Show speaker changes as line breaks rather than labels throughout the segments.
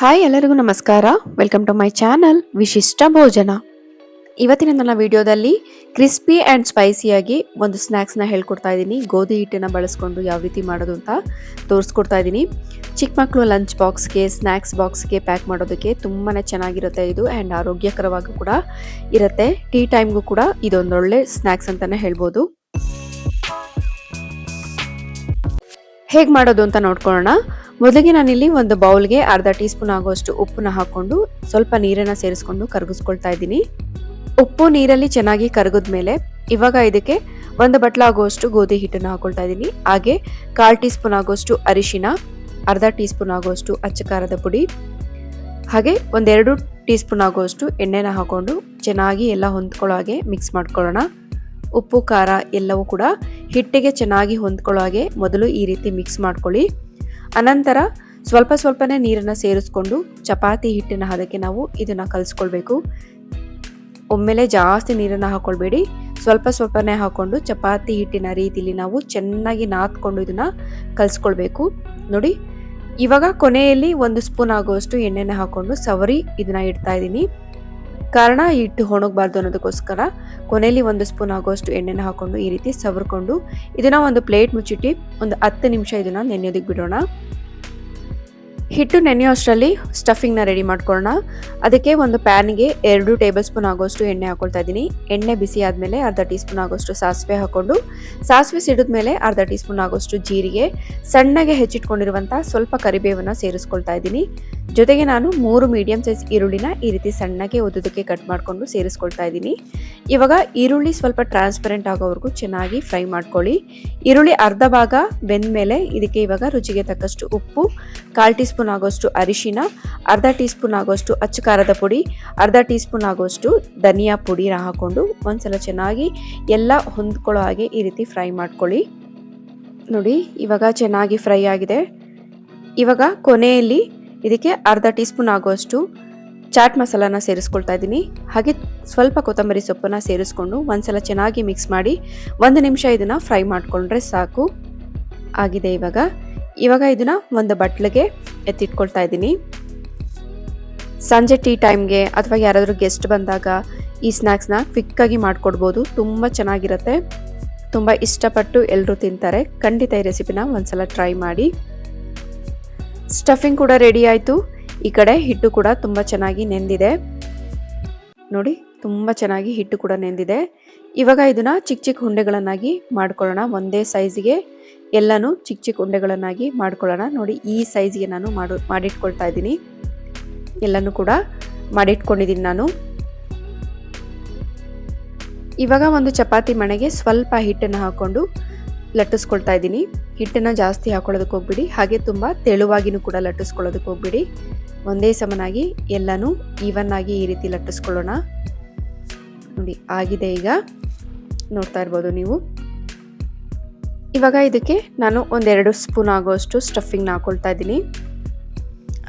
Hi ಎಲ್ಲರಿಗೂ ನಮಸ್ಕಾರ. Welcome to my channel ವಿಶಿಷ್ಟ ಭೋಜನ. ಇವತ್ತಿನ ನನ್ನ ವಿಡಿಯೋದಲ್ಲಿ ಕ್ರಿಸ್ಪಿ ಆ್ಯಂಡ್ ಸ್ಪೈಸಿಯಾಗಿ ಒಂದು ಸ್ನ್ಯಾಕ್ಸ್ನ ಹೇಳ್ಕೊಡ್ತಾ ಇದ್ದೀನಿ. ಗೋಧಿ ಹಿಟ್ಟನ್ನು ಬಳಸ್ಕೊಂಡು ಯಾವ ರೀತಿ ಮಾಡೋದು ಅಂತ ತೋರಿಸ್ಕೊಡ್ತಾ ಇದ್ದೀನಿ. ಚಿಕ್ಕ ಮಕ್ಕಳು ಲಂಚ್ ಬಾಕ್ಸ್ಗೆ ಸ್ನ್ಯಾಕ್ಸ್ ಬಾಕ್ಸ್ಗೆ ಪ್ಯಾಕ್ ಮಾಡೋದಕ್ಕೆ ತುಂಬಾ ಚೆನ್ನಾಗಿರುತ್ತೆ ಇದು ಆ್ಯಂಡ್ ಆರೋಗ್ಯಕರವಾಗೂ ಕೂಡ ಇರುತ್ತೆ. ಟೀ ಟೈಮ್ಗೂ ಕೂಡ ಇದೊಂದೊಳ್ಳೆ ಸ್ನ್ಯಾಕ್ಸ್ ಅಂತಲೇ ಹೇಳ್ಬೋದು. ಹೇಗೆ ಮಾಡೋದು ಅಂತ ನೋಡ್ಕೊಳ್ಳೋಣ. ಮೊದಲಿಗೆ ನಾನಿಲ್ಲಿ ಒಂದು ಬೌಲ್ಗೆ ಅರ್ಧ ಟೀ ಸ್ಪೂನ್ ಆಗುವಷ್ಟು ಉಪ್ಪನ್ನ ಹಾಕೊಂಡು ಸ್ವಲ್ಪ ನೀರನ್ನು ಸೇರಿಸ್ಕೊಂಡು ಕರಗಿಸ್ಕೊಳ್ತಾ ಇದ್ದೀನಿ. ಉಪ್ಪು ನೀರಲ್ಲಿ ಚೆನ್ನಾಗಿ ಕರಗಿದ ಮೇಲೆ ಇವಾಗ ಇದಕ್ಕೆ ಒಂದು ಬಟ್ಲ ಆಗುವಷ್ಟು ಗೋಧಿ ಹಿಟ್ಟನ್ನು ಹಾಕೊಳ್ತಾ ಇದ್ದೀನಿ. ಹಾಗೆ ಕಾಲು ಟೀ ಸ್ಪೂನ್ ಆಗುವಷ್ಟು ಅರಿಶಿನ, ಅರ್ಧ ಟೀ ಸ್ಪೂನ್ ಆಗುವಷ್ಟು ಅಚ್ಚ ಖಾರದ ಪುಡಿ, ಹಾಗೆ ಒಂದೆರಡು ಟೀ ಸ್ಪೂನ್ ಆಗುವಷ್ಟು ಎಣ್ಣೆನ ಹಾಕೊಂಡು ಚೆನ್ನಾಗಿ ಎಲ್ಲ ಹೊಂದ್ಕೊಳ್ಳೋ ಹಾಗೆ ಮಿಕ್ಸ್ ಮಾಡ್ಕೊಳ್ಳೋಣ. ಉಪ್ಪು, ಖಾರ ಎಲ್ಲವೂ ಕೂಡ ಹಿಟ್ಟಿಗೆ ಚೆನ್ನಾಗಿ ಹೊಂದ್ಕೊಳ್ಳೋ ಹಾಗೆ ಮೊದಲು ಈ ರೀತಿ ಮಿಕ್ಸ್ ಮಾಡ್ಕೊಳ್ಳಿ. ಅನಂತರ ಸ್ವಲ್ಪ ಸ್ವಲ್ಪನೇ ನೀರನ್ನು ಸೇರಿಸ್ಕೊಂಡು ಚಪಾತಿ ಹಿಟ್ಟಿನ ಹದಕ್ಕೆ ನಾವು ಇದನ್ನು ಕಲಿಸ್ಕೊಳ್ಬೇಕು. ಒಮ್ಮೆಲೆ ಜಾಸ್ತಿ ನೀರನ್ನು ಹಾಕ್ಕೊಳ್ಬೇಡಿ ಸ್ವಲ್ಪ ಸ್ವಲ್ಪನೇ ಹಾಕೊಂಡು ಚಪಾತಿ ಹಿಟ್ಟಿನ ರೀತಿಲಿ ನಾವು ಚೆನ್ನಾಗಿ ನಾದ್ಕೊಂಡು ಇದನ್ನು ಕಲಿಸ್ಕೊಳ್ಬೇಕು. ನೋಡಿ, ಇವಾಗ ಕೊನೆಯಲ್ಲಿ ಒಂದು ಸ್ಪೂನ್ ಆಗುವಷ್ಟು ಎಣ್ಣೆನ ಹಾಕೊಂಡು ಸವರಿ ಇದನ್ನ ಇಡ್ತಾ ಇದ್ದೀನಿ. ಕಾರಣ ಹಿಟ್ಟು ಒಣಗಬಾರ್ದು ಅನ್ನೋದಕ್ಕೋಸ್ಕರ ಕೊನೆಯಲ್ಲಿ ಒಂದು ಸ್ಪೂನ್ ಆಗೋಷ್ಟು ಎಣ್ಣೆನ ಹಾಕೊಂಡು ಈ ರೀತಿ ಸವರ್ಕೊಂಡು ಇದನ್ನ ಒಂದು ಪ್ಲೇಟ್ ಮುಚ್ಚಿಟ್ಟು ಒಂದು ಹತ್ತು ನಿಮಿಷ ಇದನ್ನ ನೆನೆಯೋದಕ್ಕೆ ಬಿಡೋಣ. ಹಿಟ್ಟು ನೆನೆಯೋ ಅಷ್ಟರಲ್ಲಿ ಸ್ಟಫಿಂಗ್ನ ರೆಡಿ ಮಾಡ್ಕೊಳ್ಳೋಣ. ಅದಕ್ಕೆ ಒಂದು ಪ್ಯಾನ್ಗೆ ಎರಡು ಟೇಬಲ್ ಸ್ಪೂನ್ ಆಗೋಷ್ಟು ಎಣ್ಣೆ ಹಾಕೊಳ್ತಾ ಇದ್ದೀನಿ. ಎಣ್ಣೆ ಬಿಸಿ ಆದಮೇಲೆ ಅರ್ಧ ಟೀ ಸ್ಪೂನ್ ಆಗೋಷ್ಟು ಸಾಸಿವೆ ಹಾಕ್ಕೊಂಡು, ಸಾಸಿವೆ ಸಿಡಿದ ಮೇಲೆ ಅರ್ಧ ಟೀ ಸ್ಪೂನ್ ಆಗೋಷ್ಟು ಜೀರಿಗೆ, ಸಣ್ಣಗೆ ಹೆಚ್ಚಿಟ್ಕೊಂಡಿರುವಂಥ ಸ್ವಲ್ಪ ಕರಿಬೇವನ್ನು ಸೇರಿಸ್ಕೊಳ್ತಾ ಇದ್ದೀನಿ. ಜೊತೆಗೆ ನಾನು ಮೂರು ಮೀಡಿಯಂ ಸೈಜ್ ಈರುಳ್ಳಿನ ಈ ರೀತಿ ಸಣ್ಣಗೆ ಉದ್ದಕ್ಕೆ ಕಟ್ ಮಾಡಿಕೊಂಡು ಸೇರಿಸ್ಕೊಳ್ತಾ ಇದ್ದೀನಿ. ಇವಾಗ ಈರುಳ್ಳಿ ಸ್ವಲ್ಪ ಟ್ರಾನ್ಸ್ಪರೆಂಟ್ ಆಗೋವರೆಗೂ ಚೆನ್ನಾಗಿ ಫ್ರೈ ಮಾಡ್ಕೊಳ್ಳಿ. ಈರುಳ್ಳಿ ಅರ್ಧ ಭಾಗ ಬೆಂದ ಮೇಲೆ ಇದಕ್ಕೆ ಇವಾಗ ರುಚಿಗೆ ತಕ್ಕಷ್ಟು ಉಪ್ಪು ಕಾಲು ಟೀ ಸ್ಪೂನ್ ಆಗೋಷ್ಟು ಅರಿಶಿನ, ಅರ್ಧ ಟೀ ಸ್ಪೂನ್ ಆಗೋಷ್ಟು ಅಚ್ಚ ಖಾರದ ಪುಡಿ, ಅರ್ಧ ಟೀ ಸ್ಪೂನ್ ಆಗೋಷ್ಟು ಧನಿಯಾ ಪುಡಿನ ಹಾಕ್ಕೊಂಡು ಒಂದ್ಸಲ ಚೆನ್ನಾಗಿ ಎಲ್ಲ ಹೊಂದ್ಕೊಳ್ಳೋ ಹಾಗೆ ಈ ರೀತಿ ಫ್ರೈ ಮಾಡ್ಕೊಳ್ಳಿ. ನೋಡಿ, ಇವಾಗ ಚೆನ್ನಾಗಿ ಫ್ರೈ ಆಗಿದೆ. ಇವಾಗ ಕೊನೆಯಲ್ಲಿ ಇದಕ್ಕೆ ಅರ್ಧ ಟೀ ಸ್ಪೂನ್ ಚಾಟ್ ಮಸಾಲಾನ ಸೇರಿಸ್ಕೊಳ್ತಾ ಇದ್ದೀನಿ. ಹಾಗೆ ಸ್ವಲ್ಪ ಕೊತ್ತಂಬರಿ ಸೊಪ್ಪನ್ನ ಸೇರಿಸ್ಕೊಂಡು ಒಂದ್ಸಲ ಚೆನ್ನಾಗಿ ಮಿಕ್ಸ್ ಮಾಡಿ ಒಂದು ನಿಮಿಷ ಇದನ್ನು ಫ್ರೈ ಮಾಡಿಕೊಂಡ್ರೆ ಸಾಕು. ಆಗಿದೆ ಇವಾಗ. ಇವಾಗ ಇದನ್ನ ಒಂದು ಬಟ್ಲಿಗೆ ಎತ್ತಿಟ್ಕೊಳ್ತಾ ಇದ್ದೀನಿ. ಸಂಜೆ ಟೀ ಟೈಮ್ಗೆ ಅಥವಾ ಯಾರಾದರೂ ಗೆಸ್ಟ್ ಬಂದಾಗ ಈ ಸ್ನ್ಯಾಕ್ಸ್ನ ಕ್ವಿಕ್ಕಾಗಿ ಮಾಡಿಕೊಡ್ಬೋದು. ತುಂಬ ಚೆನ್ನಾಗಿರುತ್ತೆ. ತುಂಬ ಇಷ್ಟಪಟ್ಟು ಎಲ್ಲರೂ ತಿಂತಾರೆ. ಖಂಡಿತ ಈ ರೆಸಿಪಿನ ಒಂದ್ಸಲ ಟ್ರೈ ಮಾಡಿ. ಸ್ಟಫಿಂಗ್ ಕೂಡ ರೆಡಿ ಆಯಿತು. ಈ ಕಡೆ ಹಿಟ್ಟು ಕೂಡ ತುಂಬ ಚೆನ್ನಾಗಿ ನೆಂದಿದೆ. ನೋಡಿ ತುಂಬ ಚೆನ್ನಾಗಿ ಹಿಟ್ಟು ಕೂಡ ನೆಂದಿದೆ. ಇವಾಗ ಇದನ್ನು ಚಿಕ್ಕ ಚಿಕ್ಕ ಉಂಡೆಗಳನ್ನಾಗಿ ಮಾಡ್ಕೊಳ್ಳೋಣ. ಒಂದೇ ಸೈಜ್ಗೆ ಎಲ್ಲನೂ ಚಿಕ್ಕ ಚಿಕ್ಕ ಉಂಡೆಗಳನ್ನಾಗಿ ಮಾಡ್ಕೊಳ್ಳೋಣ. ನೋಡಿ, ಈ ಸೈಜ್ಗೆ ನಾನು ಮಾಡು, ಮಾಡಿಟ್ಕೊಳ್ತಾ ಇದ್ದೀನಿ. ಎಲ್ಲನೂ ಕೂಡ ಮಾಡಿಟ್ಕೊಂಡಿದ್ದೀನಿ ನಾನು. ಇವಾಗ ಒಂದು ಚಪಾತಿ ಮಣೆಗೆ ಸ್ವಲ್ಪ ಹಿಟ್ಟನ್ನು ಹಾಕ್ಕೊಂಡು ಲಟ್ಟಿಸ್ಕೊಳ್ತಾ ಇದ್ದೀನಿ. ಹಿಟ್ಟನ್ನು ಜಾಸ್ತಿ ಹಾಕೊಳ್ಳೋದಕ್ಕೆ ಹೋಗ್ಬಿಡಿ. ಹಾಗೆ ತುಂಬ ತೆಳುವಾಗಿನೂ ಕೂಡ ಲಟ್ಟಿಸ್ಕೊಳ್ಳೋದಕ್ಕೆ ಹೋಗ್ಬಿಡಿ. ಒಂದೇ ಸಮನಾಗಿ ಎಲ್ಲನೂ ಈವನ್ನಾಗಿ ಈ ರೀತಿ ಲಟ್ಟಿಸ್ಕೊಳ್ಳೋಣ. ನೋಡಿ, ಆಗಿದೆ ಈಗ. ನೋಡ್ತಾ ಇರ್ಬೋದು ನೀವು. ಇವಾಗ ಇದಕ್ಕೆ ನಾನು ಒಂದೆರಡು ಸ್ಪೂನ್ ಆಗೋಷ್ಟು ಸ್ಟಫಿಂಗ್ನ ಹಾಕ್ಕೊಳ್ತಾ ಇದ್ದೀನಿ.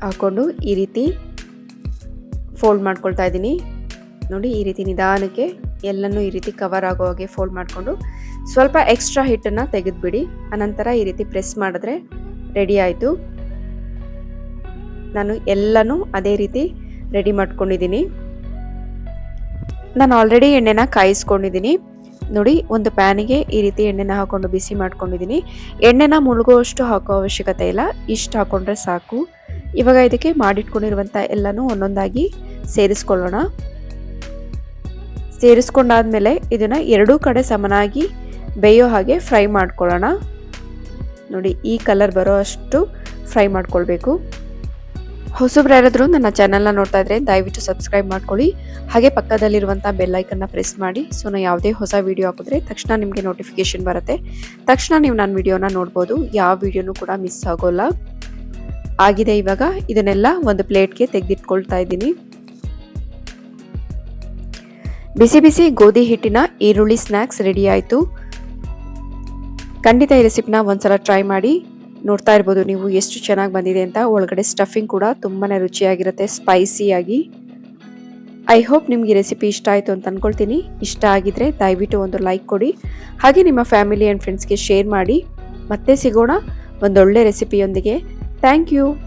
ಹಾಕ್ಕೊಂಡು ಈ ರೀತಿ ಫೋಲ್ಡ್ ಮಾಡ್ಕೊಳ್ತಾ ಇದ್ದೀನಿ. ನೋಡಿ, ಈ ರೀತಿ ನಿಧಾನಕ್ಕೆ ಎಲ್ಲನೂ ಈ ರೀತಿ ಕವರ್ ಆಗೋ ಹಾಗೆ ಫೋಲ್ಡ್ ಮಾಡಿಕೊಂಡು ಸ್ವಲ್ಪ ಎಕ್ಸ್ಟ್ರಾ ಹಿಟ್ಟನ್ನು ತೆಗೆದುಬಿಡಿ. ಅನಂತರ ಈ ರೀತಿ ಪ್ರೆಸ್ ಮಾಡಿದ್ರೆ ರೆಡಿ ಆಯಿತು. ನಾನು ಎಲ್ಲನೂ ಅದೇ ರೀತಿ ರೆಡಿ ಮಾಡ್ಕೊಂಡಿದ್ದೀನಿ. ನಾನು ಆಲ್ರೆಡಿ ಎಣ್ಣೆನ ಕಾಯಿಸ್ಕೊಂಡಿದ್ದೀನಿ ನೋಡಿ, ಒಂದು ಪ್ಯಾನಿಗೆ ಈ ರೀತಿ ಎಣ್ಣೆನ ಹಾಕೊಂಡು ಬಿಸಿ ಮಾಡ್ಕೊಂಡಿದ್ದೀನಿ ಎಣ್ಣೆನ ಮುಳುಗುವಷ್ಟು ಹಾಕೋ ಅವಶ್ಯಕತೆ ಇಲ್ಲ. ಇಷ್ಟು ಹಾಕೊಂಡ್ರೆ ಸಾಕು. ಇವಾಗ ಇದಕ್ಕೆ ಮಾಡಿಟ್ಕೊಂಡಿರುವಂಥ ಎಲ್ಲನೂ ಒಂದೊಂದಾಗಿ ಸೇರಿಸ್ಕೊಳ್ಳೋಣ. ಸೇರಿಸ್ಕೊಂಡಾದ್ಮೇಲೆ ಇದನ್ನು ಎರಡೂ ಕಡೆ ಸಮನಾಗಿ ಬೇಯೋ ಹಾಗೆ ಫ್ರೈ ಮಾಡ್ಕೊಳ್ಳೋಣ. ನೋಡಿ, ಈ ಕಲರ್ ಬರೋ ಅಷ್ಟು ಫ್ರೈ ಮಾಡ್ಕೊಳ್ಬೇಕು. ಹೊಸಬ್ರು ಯಾರಾದರೂ ನನ್ನ ಚಾನಲ್ನ ನೋಡ್ತಾ ಇದ್ರೆ ದಯವಿಟ್ಟು ಸಬ್ಸ್ಕ್ರೈಬ್ ಮಾಡ್ಕೊಳ್ಳಿ. ಹಾಗೆ ಪಕ್ಕದಲ್ಲಿರುವಂಥ ಬೆಲ್ಲೈಕನ್ನ ಪ್ರೆಸ್ ಮಾಡಿ. ಸೊ ನಾನು ಯಾವುದೇ ಹೊಸ ವೀಡಿಯೋ ಹಾಕಿದ್ರೆ ತಕ್ಷಣ ನಿಮಗೆ ನೋಟಿಫಿಕೇಶನ್ ಬರುತ್ತೆ. ತಕ್ಷಣ ನೀವು ನನ್ನ ವಿಡಿಯೋನ ನೋಡ್ಬೋದು. ಯಾವ ವಿಡಿಯೋನೂ ಕೂಡ ಮಿಸ್ ಆಗೋಲ್ಲ. ಆಗಿದೆ ಇವಾಗ. ಇದನ್ನೆಲ್ಲ ಒಂದು ಪ್ಲೇಟ್ಗೆ ತೆಗೆದಿಟ್ಕೊಳ್ತಾ ಇದ್ದೀನಿ. ಬಿಸಿ ಬಿಸಿ ಗೋಧಿ ಹಿಟ್ಟಿನ ಈರುಳ್ಳಿ ಸ್ನ್ಯಾಕ್ಸ್ ರೆಡಿ ಆಯಿತು. ಖಂಡಿತ ಈ ರೆಸಿಪಿನ ಒಂದ್ಸಲ ಟ್ರೈ ಮಾಡಿ. ನೋಡ್ತಾ ಇರ್ಬೋದು ನೀವು ಎಷ್ಟು ಚೆನ್ನಾಗಿ ಬಂದಿದೆ ಅಂತ. ಒಳಗಡೆ ಸ್ಟಫಿಂಗ್ ಕೂಡ ತುಂಬಾ ರುಚಿಯಾಗಿರುತ್ತೆ ಸ್ಪೈಸಿಯಾಗಿ ಐ ಹೋಪ್ ನಿಮಗೆ ರೆಸಿಪಿ ಇಷ್ಟ ಆಯಿತು ಅಂತ ಅಂದ್ಕೊಳ್ತೀನಿ ಇಷ್ಟ ಆಗಿದ್ರೆ ದಯವಿಟ್ಟು ಒಂದು ಲೈಕ್ ಕೊಡಿ. ಹಾಗೆ ನಿಮ್ಮ ಫ್ಯಾಮಿಲಿ ಆ್ಯಂಡ್ ಫ್ರೆಂಡ್ಸ್ಗೆ ಶೇರ್ ಮಾಡಿ. ಮತ್ತೆ ಸಿಗೋಣ. ಒಂದೊಳ್ಳೆ ರೆಸಿಪಿಯೊಂದಿಗೆ ಥ್ಯಾಂಕ್ ಯು